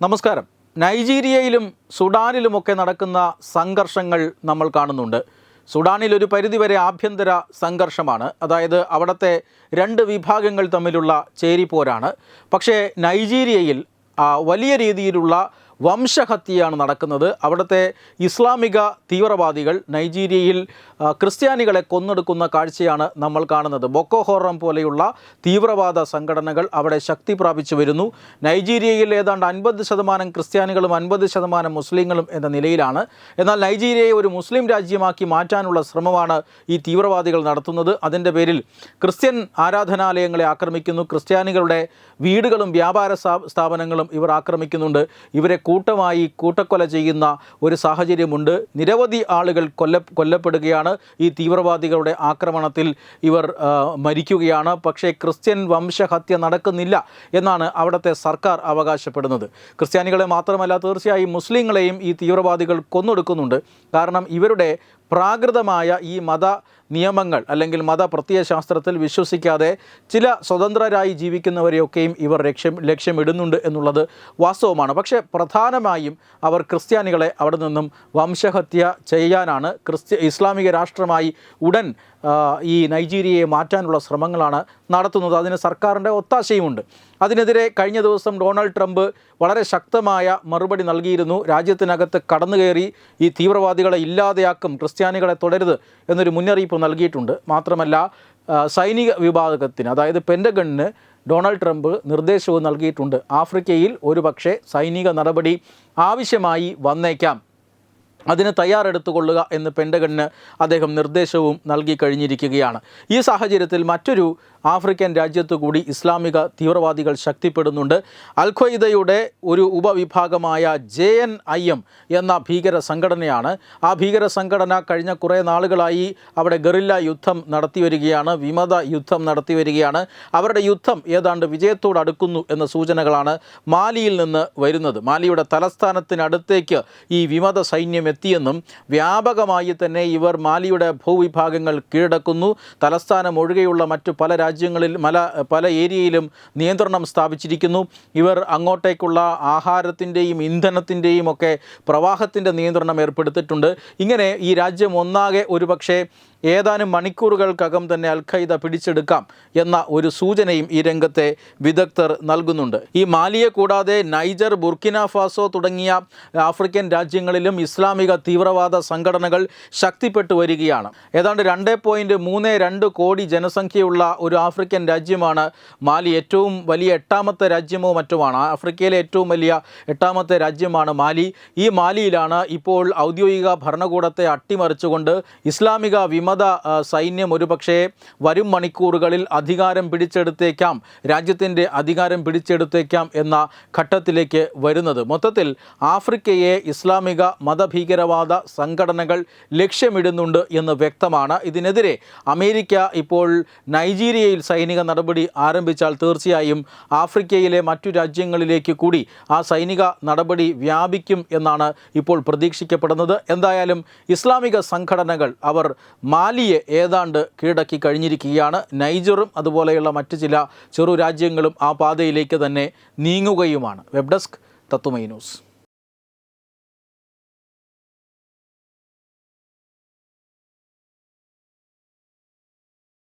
നമസ്കാരം. നൈജീരിയയിലും സുഡാനിലുമൊക്കെ നടക്കുന്ന സംഘർഷങ്ങൾ നമ്മൾ കാണുന്നുണ്ട്. സുഡാനിൽ ഒരു പരിധിവരെ ആഭ്യന്തര സംഘർഷമാണ്. അതായത് അവിടുത്തെ രണ്ട് വിഭാഗങ്ങൾ തമ്മിലുള്ള ചേരിപ്പോരാണ് പക്ഷേ നൈജീരിയയിൽ വലിയ രീതിയിലുള്ള വംശഹത്യയാണ് നടക്കുന്നത്. അവിടുത്തെ ഇസ്ലാമിക തീവ്രവാദികൾ നൈജീരിയയിൽ ക്രിസ്ത്യാനികളെ കൊന്നെടുക്കുന്ന കാഴ്ചയാണ് നമ്മൾ കാണുന്നത്. ബൊക്കോ ഹോറം പോലെയുള്ള തീവ്രവാദ സംഘടനകൾ അവിടെ ശക്തി പ്രാപിച്ചു വരുന്നു. നൈജീരിയയിൽ ഏതാണ്ട് അൻപത് ശതമാനം ക്രിസ്ത്യാനികളും അൻപത് ശതമാനം മുസ്ലിങ്ങളും എന്ന നിലയിലാണ്. എന്നാൽ നൈജീരിയയെ ഒരു മുസ്ലിം രാജ്യമാക്കി മാറ്റാനുള്ള ശ്രമമാണ് ഈ തീവ്രവാദികൾ നടത്തുന്നത്. അതിന്റെ പേരിൽ ക്രിസ്ത്യൻ ആരാധനാലയങ്ങളെ ആക്രമിക്കുന്നു. ക്രിസ്ത്യാനികളുടെ വീടുകളും വ്യാപാര സ്ഥാപനങ്ങളും ഇവർ ആക്രമിക്കുന്നുണ്ട്. ഇവരെ കൂട്ടമായി കൂട്ടക്കൊല ചെയ്യുന്ന ഒരു സാഹചര്യമുണ്ട്. നിരവധി ആളുകൾ കൊല്ല കൊല്ലപ്പെടുകയാണ്. ഈ തീവ്രവാദികളുടെ ആക്രമണത്തിൽ ഇവർ മരിക്കുകയാണ്. പക്ഷേ ക്രിസ്ത്യൻ വംശഹത്യ നടക്കുന്നില്ല എന്നാണ് അവിടുത്തെ സർക്കാർ അവകാശപ്പെടുന്നത്. ക്രിസ്ത്യാനികളെ മാത്രമല്ല തീർച്ചയായും മുസ്ലിങ്ങളെയും ഈ തീവ്രവാദികൾ കൊന്നൊടുക്കുന്നുണ്ട്. കാരണം ഇവരുടെ പ്രാകൃതമായ ഈ മത നിയമങ്ങൾ അല്ലെങ്കിൽ മത പ്രത്യയശാസ്ത്രത്തിൽ വിശ്വസിക്കാതെ ചില സ്വതന്ത്രരായി ജീവിക്കുന്നവരെയൊക്കെയും ഇവർ ലക്ഷ്യം ലക്ഷ്യമിടുന്നുണ്ട് എന്നുള്ളത് വാസ്തവമാണ്. പക്ഷേ പ്രധാനമായും അവർ ക്രിസ്ത്യാനികളെ അവിടെ നിന്നും വംശഹത്യ ചെയ്യാനാണ് ക്രിസ്ത്യ ഇസ്ലാമിക രാഷ്ട്രമായി ഉടൻ ഈ നൈജീരിയയെ മാറ്റാനുള്ള ശ്രമങ്ങളാണ് നടത്തുന്നത്. അതിന് സർക്കാരിന്റെ ഒത്താശയുമുണ്ട്. അതിനെതിരെ കഴിഞ്ഞ ദിവസം ഡൊണാൾഡ് ട്രംപ് വളരെ ശക്തമായ മറുപടി നൽകിയിരുന്നു. രാജ്യത്തിനകത്ത് കടന്നുകയറി ഈ തീവ്രവാദികളെ ഇല്ലാതെയാക്കും ക്രിസ്ത്യാനികളെ തുടരുത് എന്നൊരു മുന്നറിയിപ്പ് നൽകിയിട്ടുണ്ട്. മാത്രമല്ല സൈനിക വിഭാഗത്തിന് അതായത് പെൻഡഗണ്ണിന് ഡൊണാൾഡ് ട്രംപ് നിർദ്ദേശവും നൽകിയിട്ടുണ്ട്. ആഫ്രിക്കയിൽ ഒരുപക്ഷേ സൈനിക നടപടി ആവശ്യമായി വന്നേക്കാം. അതിന് തയ്യാറെടുത്തുകൊള്ളുക എന്ന് പെൻഡഗണിന് അദ്ദേഹം നിർദ്ദേശവും നൽകി കഴിഞ്ഞിരിക്കുകയാണ്. ഈ സാഹചര്യത്തിൽ മറ്റൊരു ആഫ്രിക്കൻ രാജ്യത്തു കൂടി ഇസ്ലാമിക തീവ്രവാദികൾ ശക്തിപ്പെടുന്നുണ്ട്. അൽ ഖ്വയ്ദയുടെ ഒരു ഉപവിഭാഗമായ ജെ എൻ ഐ എം എന്ന ഭീകര സംഘടനയാണ്. ആ ഭീകര സംഘടന കഴിഞ്ഞ കുറേ നാളുകളായി അവിടെ ഗറില്ല യുദ്ധം നടത്തി വരികയാണ് വിമത യുദ്ധം നടത്തി വരികയാണ്. അവരുടെ യുദ്ധം ഏതാണ്ട് വിജയത്തോട് അടുക്കുന്നു എന്ന സൂചനകളാണ് മാലിയിൽ നിന്ന് വരുന്നത്. മാലിയുടെ തലസ്ഥാനത്തിനടുത്തേക്ക് ഈ വിമത സൈന്യം എത്തിയെന്നും വ്യാപകമായി തന്നെ ഇവർ മാലിയുടെ ഭൂവിഭാഗങ്ങൾ കീഴടക്കുന്നു. തലസ്ഥാനം ഒഴികെയുള്ള മറ്റു പല രാജ്യങ്ങളിൽ മല പല ഏരിയയിലും നിയന്ത്രണം സ്ഥാപിച്ചിരിക്കുന്നു. ഇവർ അങ്ങോട്ടേക്കുള്ള ആഹാരത്തിന്റെയും ഇന്ധനത്തിന്റെയും ഒക്കെ പ്രവാഹത്തിന്റെ നിയന്ത്രണം ഏർപ്പെടുത്തിയിട്ടുണ്ട്. ഇങ്ങനെ ഈ രാജ്യം ഒന്നാകെ ഒരുപക്ഷെ ഏതാനും മണിക്കൂറുകൾക്കകം തന്നെ അൽ ഖൈദ പിടിച്ചെടുക്കാം എന്ന ഒരു സൂചനയും ഈ രംഗത്തെ വിദഗ്ധർ നൽകുന്നുണ്ട്. ഈ മാലിയെ കൂടാതെ നൈജർ ബുർക്കിന ഫാസോ തുടങ്ങിയ ആഫ്രിക്കൻ രാജ്യങ്ങളിലും ഇസ്ലാമിക തീവ്രവാദ സംഘടനകൾ ശക്തിപ്പെട്ടു വരികയാണ്. ഏതാണ്ട് രണ്ട് പോയിന്റ് മൂന്ന് രണ്ട് കോടി ജനസംഖ്യയുള്ള ഒരു ആഫ്രിക്കൻ രാജ്യമാണ് മാലി. ഏറ്റവും വലിയ എട്ടാമത്തെ രാജ്യമോ മറ്റുമാണ്. ആഫ്രിക്കയിലെ ഏറ്റവും വലിയ എട്ടാമത്തെ രാജ്യമാണ് മാലി. ഈ മാലിയിലാണ് ഇപ്പോൾ ഔദ്യോഗിക ഭരണകൂടത്തെ അട്ടിമറിച്ചുകൊണ്ട് ഇസ്ലാമിക വിമത സൈന്യം ഒരുപക്ഷേ വരും മണിക്കൂറുകളിൽ അധികാരം പിടിച്ചെടുത്തേക്കാം രാജ്യത്തിന്റെ അധികാരം പിടിച്ചെടുത്തേക്കാം എന്ന ഘട്ടത്തിലേക്ക് വരുന്നത്. മൊത്തത്തിൽ ആഫ്രിക്കയെ ഇസ്ലാമിക മതഭീകരവാദ സംഘടനകൾ ലക്ഷ്യമിടുന്നുണ്ട് എന്ന് വ്യക്തമാണ്. ഇതിനെതിരെ അമേരിക്ക ഇപ്പോൾ നൈജീരിയയിൽ സൈനിക നടപടി ആരംഭിച്ചാൽ തീർച്ചയായും ആഫ്രിക്കയിലെ മറ്റു രാജ്യങ്ങളിലേക്ക് കൂടി ആ സൈനിക നടപടി വ്യാപിക്കും എന്നാണ് ഇപ്പോൾ പ്രതീക്ഷിക്കപ്പെടുന്നത്. എന്തായാലും ഇസ്ലാമിക സംഘടനകൾ അവർ മാലിയെ ഏതാണ്ട് കീഴടക്കി കഴിഞ്ഞിരിക്കുകയാണ്. നൈജറും അതുപോലെയുള്ള മറ്റ് ചില ചെറു രാജ്യങ്ങളും ആ പാതയിലേക്ക് തന്നെ നീങ്ങുകയുമാണ്. വെബ് ഡെസ്ക് തത്തുമൈ ന്യൂസ്.